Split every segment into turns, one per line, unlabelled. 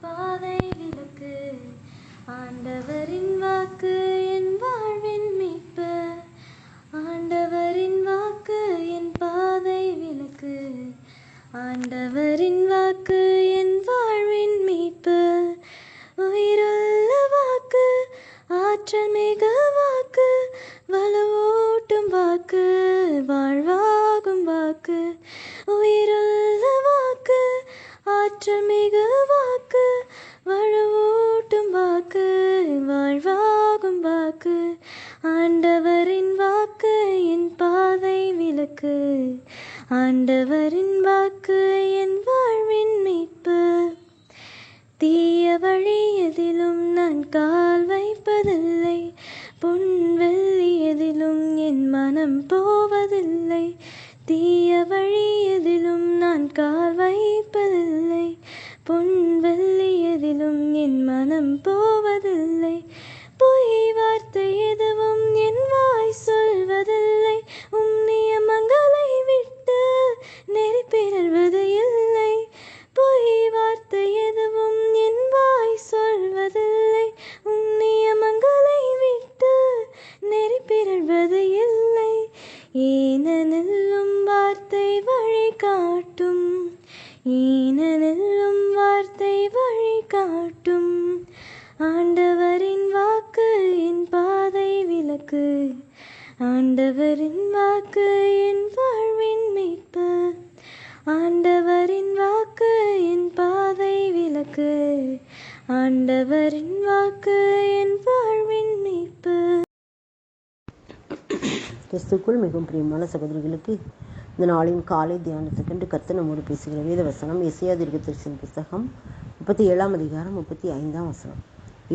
பாதை விளக்கு. ஆண்டவரின் வாக்கு என் வாழ்வின் மீட்பு. ஆண்டவரின் வாக்கு என் பாதை விளக்கு. ஆண்டவரின் வாக்கு என் வாழ்வின் மீட்பு. உயிருள்ள வாக்கு ஆற்றல் மிக வாக்கு வலுவூட்டும் வாக்கு வாழ்வாகும் வாக்கு. ஆண்டவரின் வாக்கு என் வாழ்வின் மீட்பு. தீய வழி எதிலும் நான் கால் வைப்பதில்லை. பொன் வெள்ளி எதிலும் என் மனம் போவதில்லை. தீய வழி எதிலும் நான் கால் வைப்பதில்லை. பொன் வெள்ளி எதிலும் என் மனம் போ வாழ்வது இல்லை. ஏனெனும் வார்த்தை வழி காட்டும் ஏனெனும் வார்த்தை வழி காட்டும் ஆண்டவரின் வாக்கு என் பாதை விளக்கு. ஆண்டவரின் வாக்கு என் வாழ்வின் மீட்பு. ஆண்டவரின் வாக்கு என் பாதை விளக்கு. ஆண்டவரின் வாக்கு என் வாழ்வின் மீட்பு
கிறிஸ்துக்குள் மிகவும் பிரியமான சகோதரிகளுக்கு இந்த நாளின் காலை தியானத்துக்கென்று கர்த்தர் நம்மோடு பேசுகிற வேத வசனம் எசியா தீர்க்கதரிசன புஸ்தகம் முப்பத்தி ஏழாம் அதிகாரம் முப்பத்தி ஐந்தாம் வசனம்.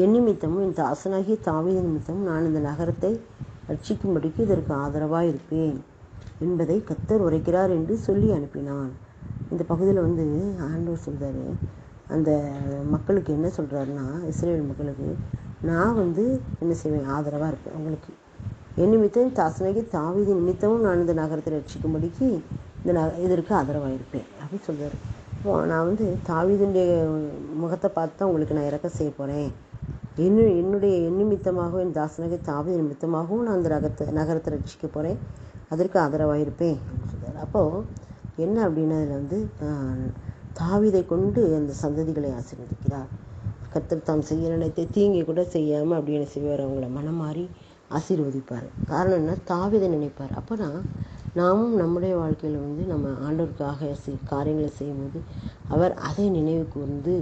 என் நிமித்தமும் என் தாசனாகிய தாவீது நிமித்தமும் நான் இந்த நகரத்தை ரட்சிக்கும்படிக்கு இதற்கு ஆதரவாக இருப்பேன் என்பதை கத்தர் உரைக்கிறார் என்று சொல்லி அனுப்பினான். இந்த பகுதியில் வந்து ஆண்டவர் சொல்றாரு அந்த மக்களுக்கு என்ன சொல்கிறாருன்னா இஸ்ரேல் மக்களுக்கு நான் வந்து என்ன செய்வேன் ஆதரவாக இருப்பேன். அவங்களுக்கு என் நிமித்தம் தாசனகி தாவீது நிமித்தமும் நான் இந்த நகரத்தை ரட்சிக்கும்படிக்கு இந்த ந இதற்கு ஆதரவாக இருப்பேன் அப்படின்னு சொல்கிறார் இப்போ நான் வந்து தாவீதுடைய முகத்தை பார்த்து தான் உங்களுக்கு நான் இறக்க செய்ய போகிறேன் என்ன என்னுடைய என் நிமித்தமாகவும் என் தாசனகை தாவீது நிமித்தமாகவும் நான் அந்த நகரத்தை நகரத்தை ரட்சிக்க போகிறேன் அதற்கு ஆதரவாக இருப்பேன் அப்படின்னு சொல்கிறார் அப்போது என்ன அப்படின்னா அதில் வந்து தாவிதை தாவீதை கொண்டு அந்த சந்ததிகளை ஆசீர்வதிக்கிறார். கத்தர் தாம் செய்ய நினைத்த தீங்கி கூட செய்யாமல் அப்படி என்ன செய்வார் அவங்கள மனம் மாறி ஆசீர்வதிப்பார். காரணம் என்ன? தாவிதை நினைப்பார். அப்போனா நாமும் நம்முடைய வாழ்க்கையில் வந்து நம்ம ஆண்டவருக்காக செய் காரியங்களை செய்யும்போது அவர் அதை நினைவு கூர்ந்து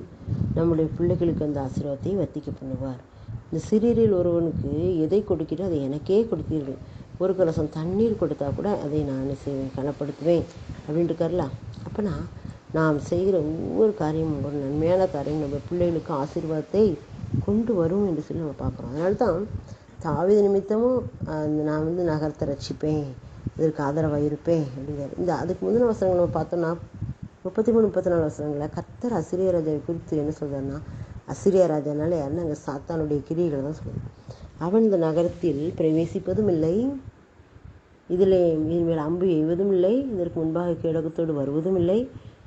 நம்முடைய பிள்ளைகளுக்கு அந்த ஆசீர்வாதத்தை வர்த்திக்க பண்ணுவார். இந்த சிறியரில் ஒருவனுக்கு எதை கொடுக்கிறோ அதை எனக்கே கொடுத்தீர்கள் ஒரு கலசம் தண்ணீர் கொடுத்தா கூட அதை நான் செய்வேன்? கனப்படுத்துவேன். அப்படின்ட்டு இருக்கார்ல அப்போனா நாம் செய்கிற ஒவ்வொரு காரியமும் ஒரு நன்மையான காரியம் நம்ம பிள்ளைகளுக்கு ஆசீர்வாதத்தை கொண்டு வரும் என்று சொல்லி நம்ம பார்க்குறோம். அதனால தான் தாவித நிமித்தமும் அந்த நான் வந்து நகரத்தை ரட்சிப்பேன் இதற்கு ஆதரவாக இருப்பேன் அப்படிங்கிறார். இந்த அதுக்கு முந்தின வசனங்கள் நம்ம பார்த்தோம்னா முப்பத்தி மூணு முப்பத்தி நாலு வசனங்களில் கர்த்தர் அசிரிய ராஜாவை குறித்து என்ன சொல்கிறேன்னா அசிரியா ராஜானால யாருன்னா அங்கே சாத்தானுடைய கிரியைகளை தான் சொல்லுது அவன் இந்த நகரத்தில் பிரவேசிப்பதும் இல்லை இதில் இனிமேல் அம்பு எய்வதும் இல்லை இதற்கு முன்பாக கேடகத்தோடு வருவதும் இல்லை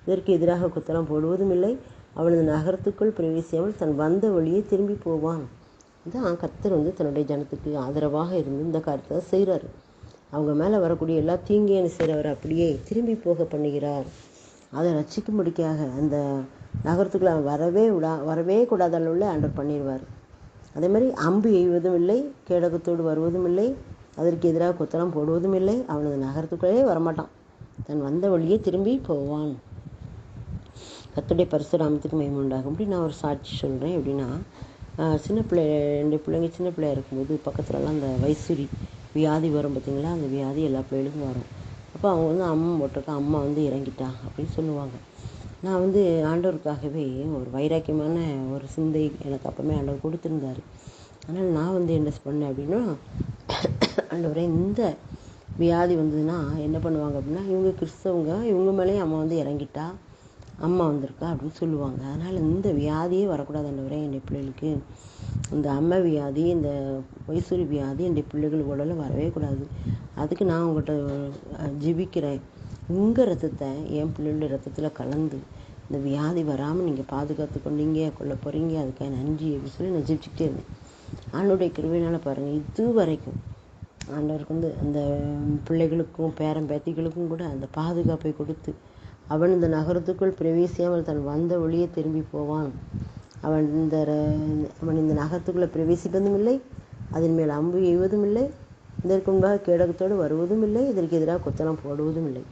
இதற்கு எதிராக குத்தலம் போடுவதும் இல்லை. அவனது நகரத்துக்குள் பிரவேசியாமல் தன் வந்த வழியே திரும்பி போவான். தான் கர்த்தர் வந்து தன்னுடைய ஜனத்துக்கு ஆதரவாக இருந்து இந்த காரியத்தை செய்கிறாரு அவங்க மேலே வரக்கூடிய எல்லா தீங்கையும் செய்கிறவர் அப்படியே திரும்பி போக பண்ணுகிறார். அதை ரசிக்கும்படிக்காக அந்த நகரத்துக்குள்ள அவன் வரவே விடா வரவே கூடாத அளவில் ஆண்டர் பண்ணிடுவார். அதே மாதிரி அம்பு எய்வதும் இல்லை கேடகத்தோடு வருவதும் இல்லை அதற்கு எதிராக குத்தலம் போடுவதும் இல்லை அவனது நகரத்துக்குள்ளே வரமாட்டான். தன் வந்த வழியே திரும்பி போவான். கத்துடைய பரிசுராமத்துக்கு மகிமை உண்டாகும். அப்படி நான் ஒரு சாட்சி சொல்கிறேன் எப்படின்னா சின்ன பிள்ளை ரெண்டு பிள்ளைங்க சின்ன பிள்ளையா இருக்கும்போது பக்கத்துலலாம் அந்த வைசூரி வியாதி வரும் பார்த்திங்களா? அந்த வியாதி எல்லா பிள்ளைகளுக்கும் வரும். அப்போ அவங்க வந்து அம்மா போட்டிருக்கா அம்மா வந்து இறங்கிட்டா அப்படின்னு சொல்லுவாங்க. நான் வந்து ஆண்டவருக்காகவே ஒரு வைராக்கியமான ஒரு சிந்தை எனக்கு அப்போமே ஆண்டவர் கொடுத்துருந்தாரு. அதனால் நான் வந்து என்ன பண்ணேன் அப்படின்னா ஆண்டவரே இந்த வியாதி வந்ததுன்னா என்ன பண்ணுவாங்க அப்படின்னா இவங்க கிறிஸ்தவங்க இவங்க மேலேயும் அம்மா வந்து இறங்கிட்டா அம்மா வந்திருக்கா அப்படின்னு சொல்லுவாங்க. அதனால் இந்த வியாதியே வரக்கூடாது ஆண்டவரே என்னுடைய பிள்ளைகளுக்கு. இந்த அம்மை வியாதி இந்த மைசூரி வியாதி என்னுடைய பிள்ளைகள் உடலில் வரவே கூடாது. அதுக்கு நான் உங்கள்கிட்ட ஜிபிக்கிறேன். உங்கள் ரத்தத்தை என் பிள்ளைகளுடைய ரத்தத்தில் கலந்து இந்த வியாதி வராமல் நீங்கள் பாதுகாத்து கொண்டீங்க கொள்ள போகிறீங்க அதுக்காக நன்றி அப்படின்னு சொல்லி நான் ஜெபிச்சுக்கிட்டே இருந்தேன். ஆண்டோடைய கிருவினால் பாருங்கள் இது வரைக்கும் ஆண்டவருக்கு வந்து அந்த பிள்ளைகளுக்கும் பேரன் பேத்திகளுக்கும் கூட அந்த பாதுகாப்பை கொடுத்து அவன் இந்த நகரத்துக்குள் பிரவேசியாமல் தன் வந்த வழியே திரும்பி போவான். அவன் இந்த அவன் இந்த நகரத்துக்குள்ளே பிரவேசிப்பதும் இல்லை அதன் மேல் அம்பு எய்வதும் இல்லை இதற்கு முன்பாக கேடகத்தோடு வருவதும் இல்லை இதற்கு எதிராக கொத்தனம் போடுவதும் இல்லை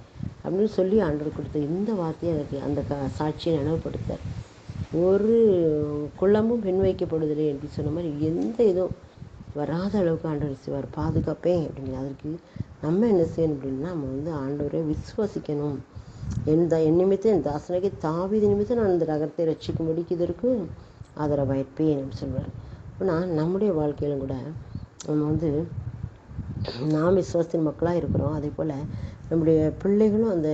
அப்படின்னு சொல்லி ஆண்டவர் கொடுத்த இந்த வார்த்தையை எனக்கு அந்த க சாட்சியை நினைவுபடுத்தார் ஒரு குளமும் பெண் வைக்கப்படுதில்லை என்று சொன்ன மாதிரி எந்த இதுவும் வராத அளவுக்கு ஆண்டவர் செய்வார். பாதுகாப்பேன் அப்படிங்கிற அதற்கு நம்ம என்ன செய்யணும் அப்படின்னா நம்ம வந்து ஆண்டவரை விசுவாசிக்கணும். என் த நிமித்தம் என் தாசனைக்கு தாவித நிமித்தம் நான் இந்த நகரத்தை ரட்சிக்கும்படிக்கு இதற்கு ஆதரவாயிருப்பேன் அப்படின்னு சொல்லுவார் ஆனால் நம்முடைய வாழ்க்கையிலும் கூட நம்ம வந்து நாம் விசுவாசத்தின் மக்களாக இருக்கிறோம். அதே போல் நம்முடைய பிள்ளைகளும் அந்த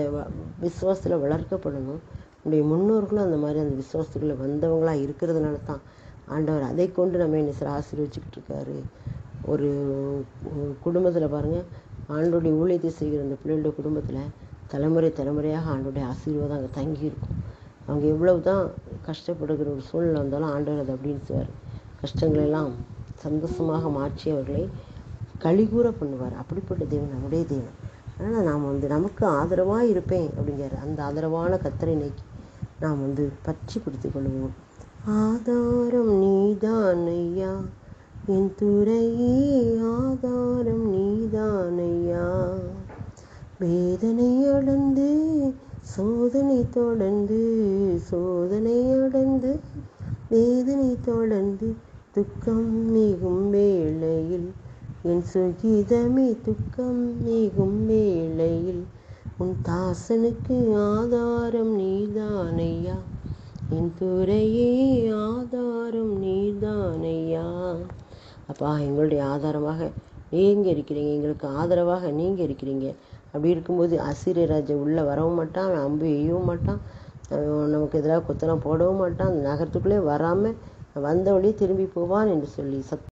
விசுவாசத்தில் வளர்க்கப்படணும். நம்முடைய முன்னோர்களும் அந்த மாதிரி அந்த விசுவாசத்துக்குள்ளே வந்தவங்களாக இருக்கிறதுனால தான் ஆண்டவர் அதை கொண்டு நம்ம என்ன சார் ஆசீர்வச்சிக்கிட்டு இருக்காரு. ஒரு குடும்பத்தில் பாருங்கள் ஆண்டோடைய ஊழியத்தை செய்கிற அந்த பிள்ளைகளுடைய குடும்பத்தில் தலைமுறை தலைமுறையாக ஆண்டோடைய ஆசீர்வாதம் அங்கே தங்கியிருக்கும். அவங்க எவ்வளவு தான் கஷ்டப்படுகிற ஒரு சூழ்நிலை வந்தாலும் ஆண்டவர் அதை அப்படின்னு செய்வார் கஷ்டங்களெல்லாம் சந்தோஷமாக மாற்றி அவர்களை கழிகூற பண்ணுவார். அப்படிப்பட்ட தெய்வம் நம்முடைய தெய்வம் அதனால் நாம் வந்து நமக்கு ஆதரவாக இருப்பேன் அப்படிங்கிற அந்த ஆதரவான கத்தரை நோக்கி நாம் வந்து பற்றி பிடித்து கொள்வோம். ஆதாரம் நீதான் ஐயா. என் துறையே ஆதாரம் நீதான் ஐயா. வேதனை அடைந்து சோதனை தொடர்ந்து சோதனை அடைந்து வேதனை தொடர்ந்து துக்கம் மிகும் வேளையில் என் சுகிதமே துக்கம் மிகும் வேளையில் உன் தாசனுக்கு ஆதாரம் நீதானையா? என் துறையே ஆதாரம் நீதானையா? அப்பா எங்களுடைய ஆதாரமாக நீங்கள் இருக்கிறீங்க எங்களுக்கு ஆதரவாக நீங்கள் இருக்கிறீங்க. அப்படி இருக்கும்போது அசீரியராஜா உள்ளே வரவும் மாட்டான் அவன் அம்பு எய்யவும் மாட்டான் நமக்கு எதிராக கொத்தனம் போடவும் மாட்டான் அந்த நகரத்துக்குள்ளே வராமல் வந்த வழியே திரும்பி போவான் என்று சொல்லி சத்